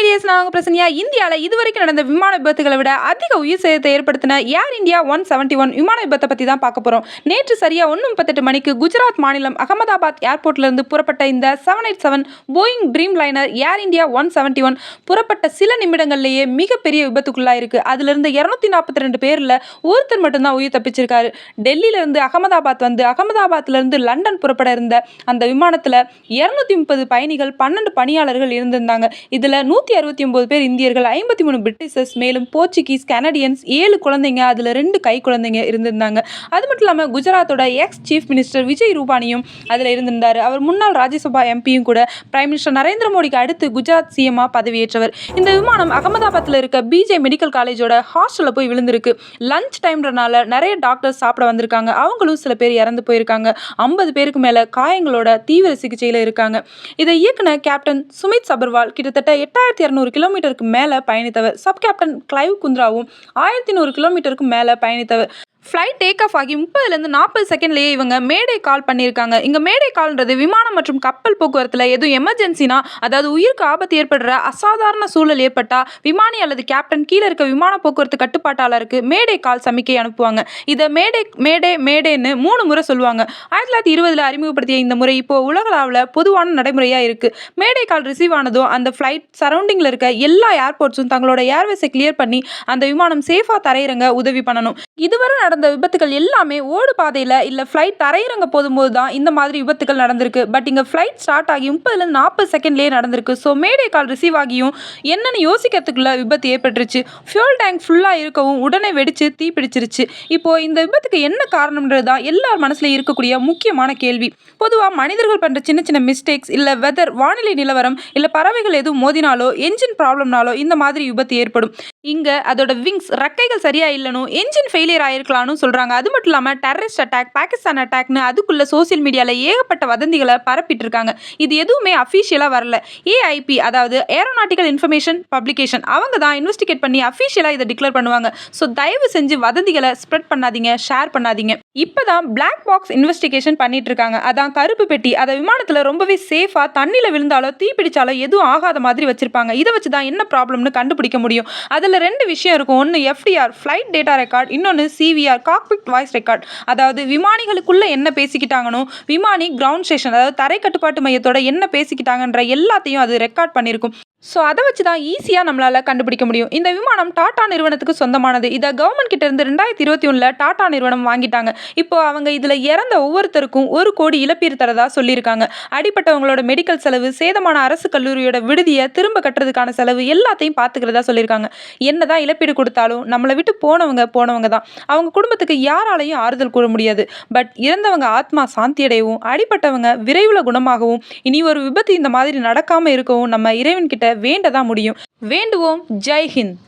Friday. நான் உங்கள் பிரசனியா இந்தியாவில் இதுவரைக்கும் நடந்த விமான விபத்துகளை விட அதிக உயிர் சேதத்தை ஏற்படுத்தின Air India one seventy one விமான விபத்தை பற்றி தான் பார்க்க போகிறோம் நேற்று சரியாக ஒன்று முப்பத்தெட்டு மணிக்கு குஜராத் மாநிலம் அகமதாபாத் ஏர்போர்ட்லேருந்து புறப்பட்ட இந்த seven eight seven Boeing Dreamliner Air India one seventy one புறப்பட்ட சில நிமிடங்கள்லேயே மிகப்பெரிய விபத்துக்குள்ளாயிருக்கு. அதிலிருந்து இரநூத்தி நாற்பத்தி ரெண்டு பேரில் ஒருத்தர் மட்டும்தான் உயிர் தப்பிச்சிருக்காரு. டெல்லியிலேருந்து அகமதாபாத் வந்து அகமதாபாத்லேருந்து லண்டன் புறப்பட இருந்த அந்த விமானத்தில் இரநூத்தி முப்பது பயணிகள் பன்னெண்டு பணியாளர்கள் இருந்திருந்தாங்க. இதில் நூற்றி அறுபத்தி ஒம்பது பேர் இந்தியர்கள் ஐம்பத்தி மூணு பிரிட்டிஷர்ஸ் மேலும் போர்ச்சுகீஸ் கனடியன்ஸ் ஏழு குழந்தைங்க அதில் ரெண்டு கை குழந்தைங்க இருந்திருந்தாங்க. அது மட்டும் இல்லாமல் குஜராத்தோட எக்ஸ் சீஃப் மினிஸ்டர் விஜய் ரூபானியும் அதில் இருந்திருந்தார். அவர் முன்னாள் ராஜ்யசபா எம்பியும் கூட பிரைம் மினிஸ்டர் நரேந்திர மோடிக்கு அடுத்து குஜராத் சிஎம்மா பதவியேற்றவர். இந்த விமானம் அகமதாபாத்தில் இருக்க பிஜே மெடிக்கல் காலேஜோட ஹாஸ்டலில் போய் விழுந்திருக்கு. லஞ்ச் டைம்ன்றனால நிறைய டாக்டர்ஸ் சாப்பிட வந்திருக்காங்க. அவங்களும் சில பேர் இறந்து போயிருக்காங்க. ஐம்பது பேருக்கு மேலே காயங்களோட தீவிர சிகிச்சையில் இருக்காங்க. இதை இயக்குன கேப்டன் சுமித் சபர்வால் கிட்டத்தட்ட எட்டாயிரத்தி இரநூறு கிலோமீட்டருக்கு மேலே பயணித்தவர். சப் கேப்டன் கிளைவ் குந்த்ராவும் ஆயிரத்தி நூறு கிலோமீட்டருக்கு மேலே பயணித்தவர். ஃப்ளைட் டேக் ஆஃப் ஆகி முப்பதுலேருந்து நாற்பது செகண்ட்லேயே இவங்க மேடை கால் பண்ணியிருக்காங்க. இங்கே மேடை கால்ன்றது விமானம் மற்றும் கப்பல் போக்குவரத்தில் எதுவும் எமர்ஜென்சினா அதாவது உயிருக்கு ஆபத்து ஏற்படுற அசாதாரண சூழல் ஏற்பட்டால் விமானி அல்லது கேப்டன் கீழே இருக்க விமான போக்குவரத்து கட்டுப்பாட்டாளருக்கு மேடை கால் சமிக்கை அனுப்புவாங்க. இதை மேடை மேடை மேடைன்னு மூணு முறை சொல்லுவாங்க. ஆயிரத்தி தொள்ளாயிரத்தி இருபதில் அறிமுகப்படுத்திய இந்த முறை இப்போது உலகளாவில் பொதுவான நடைமுறையாக இருக்குது மேடை கால் ரிசீவ் ஆனதும் அந்த ஃப்ளைட் சரௌண்டிங்கில் இருக்க எல்லா ஏர்போர்ட்ஸும் தங்களோட ஏர்வேஸை கிளியர் பண்ணி அந்த விமானம் சேஃபாக தரையிறங்க உதவி பண்ணணும். இதுவரை நடந்த விபத்துகள் எல்லாமே ஓடு பாதையில் இல்லை ஃப்ளைட் தரையிறங்க போதும்போது தான் இந்த மாதிரி விபத்துகள் நடந்திருக்கு. பட் இங்கே ஃப்ளைட் ஸ்டார்ட் ஆகி முப்பதுலேருந்து நாற்பது செகண்ட்லேயே நடந்திருக்கு. ஸோ மேடே கால் ரிசீவ் ஆகியும் என்னென்னு யோசிக்கிறதுக்குள்ள விபத்து ஏற்பட்டுருச்சு. ஃபியூல் டேங்க் ஃபுல்லாக இருக்கவும் உடனே வெடித்து தீ பிடிச்சிருச்சு. இந்த விபத்துக்கு என்ன காரணம்ன்றது தான் எல்லார் மனசில் இருக்கக்கூடிய முக்கியமான கேள்வி. பொதுவாக மனிதர்கள் பண்ணுற சின்ன சின்ன மிஸ்டேக்ஸ் இல்லை வெதர் வானிலை நிலவரம் இல்லை பறவைகள் எதுவும் மோதினாலோ என்ஜின் ப்ராப்ளம்னாலோ இந்த மாதிரி விபத்து ஏற்படும். இங்கே அதோட விங்ஸ் ரக்கைகள் சரியா இல்லைனும் என்ஜின் ஃபெயிலியர் ஆயிருக்கலாம்னு சொல்கிறாங்க அது மட்டும் இல்லாமல் டெரரிஸ்ட் அட்டாக் பாகிஸ்தான் அட்டாக்னு அதுக்குள்ள சோசியல் மீடியாவில் ஏகப்பட்ட வதந்திகளை பரப்பிட்டு இருக்காங்க இது எதுவுமே அஃபீஷியலாக வரல. ஏஐபி அதாவது ஏரோநாட்டிக்கல் இன்ஃபர்மேஷன் பப்ளிகேஷன் அவங்க தான் இன்வெஸ்டிகேட் பண்ணி அஃபீஷியலாக இதை டிக்ளேர் பண்ணுவாங்க. ஸோ தயவு செஞ்சு வதந்திகளை ஸ்ப்ரெட் பண்ணாதீங்க ஷேர் பண்ணாதீங்க. இப்போ தான் பிளாக் பாக்ஸ் இன்வெஸ்டிகேஷன் பண்ணிட்டு இருக்காங்க அதான் கருப்பு பெட்டி. அதை விமானத்தில் ரொம்பவே சேஃபாக தண்ணியில் விழுந்தாலோ தீ பிடிச்சாலோ எதுவும் ஆகாத மாதிரி வச்சிருப்பாங்க. இதை வச்சு தான் என்ன ப்ராப்ளம்னு கண்டுபிடிக்க முடியும். அதில் ரெண்டு விஷயம் இருக்கும். ஒன்று எஃப்டிஆர் ஃப்ளைட் டேட்டா ரெக்கார்ட் இன்னொன்று சிவிஆர் காக்பிட் வாய்ஸ் ரெக்கார்ட் அதாவது விமானிகளுக்குள்ளே என்ன பேசிக்கிட்டாங்கனோ விமானி கிரவுண்ட் ஸ்டேஷன் அதாவது தரை கட்டுப்பாட்டு மையத்தோட என்ன பேசிக்கிட்டாங்கன்ற எல்லாத்தையும் அது ரெக்கார்ட் பண்ணியிருக்கும் ஸோ அதை வச்சு தான் ஈஸியாக நம்மளால் கண்டுபிடிக்க முடியும். இந்த விமானம் டாடா நிறுவனத்துக்கு சொந்தமானது. இதை கவர்மெண்ட் கிட்டேருந்து ரெண்டாயிரத்தி இருபத்தி ஒன்றில் டாடா நிறுவனம் வாங்கிட்டாங்க. இப்போ அவங்க இதில் இறந்த ஒவ்வொருத்தருக்கும் ஒரு கோடி இழப்பீடு தரதா சொல்லியிருக்காங்க. அடிப்பட்டவங்களோட மெடிக்கல் செலவு சேதமான அரசு கல்லூரியோட விடுதியை திரும்ப கட்டுறதுக்கான செலவு எல்லாத்தையும் பார்த்துக்கிறதா சொல்லியிருக்காங்க. என்னதான் இழப்பீடு கொடுத்தாலும் நம்மளை விட்டு போனவங்க போனவங்க தான் அவங்க குடும்பத்துக்கு யாராலையும் ஆறுதல் கூற முடியாது. பட் இறந்தவங்க ஆத்மா சாந்தியடையவும் அடிப்பட்டவங்க விரைவில் குணமாகவும் இனி ஒரு விபத்து இந்த மாதிரி நடக்காமல் இருக்கவும் நம்ம இறைவன்கிட்ட வேண்டதான் முடியும். வேண்டுவோம். ஜெய் ஹிந்த்.